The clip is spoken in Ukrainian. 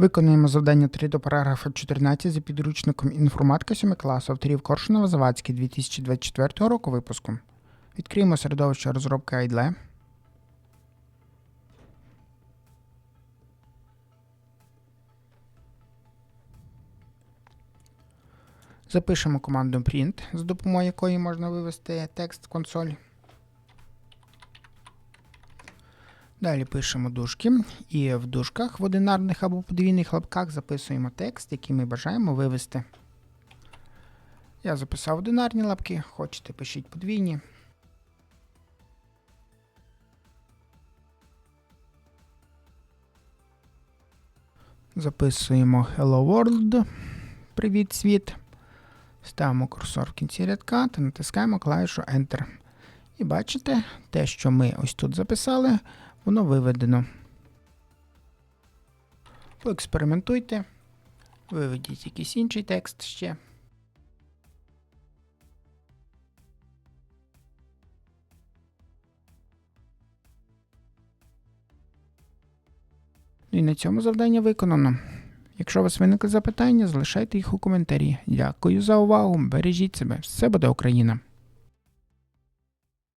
Виконуємо завдання 3 до параграфа 14 за підручником інформатика 7 класу авторів Коршунова Завадський 2024 року випуску. Відкриємо середовище розробки IDLE. Запишемо команду print, з допомогою якої можна вивести текст в консоль. Далі пишемо дужки, і в дужках в одинарних або подвійних лапках записуємо текст, який ми бажаємо вивести. Я записав одинарні лапки, хочете пишіть подвійні. Записуємо Hello World. Привіт, світ. Ставимо курсор в кінці рядка та натискаємо клавішу Enter. І бачите, те, що ми ось тут записали, воно виведено. Поекспериментуйте. Виведіть якийсь інший текст ще. Ну І на цьому завдання виконано. Якщо у вас виникли запитання, залишайте їх у коментарі. Дякую за увагу. Бережіть себе. Все буде Україна!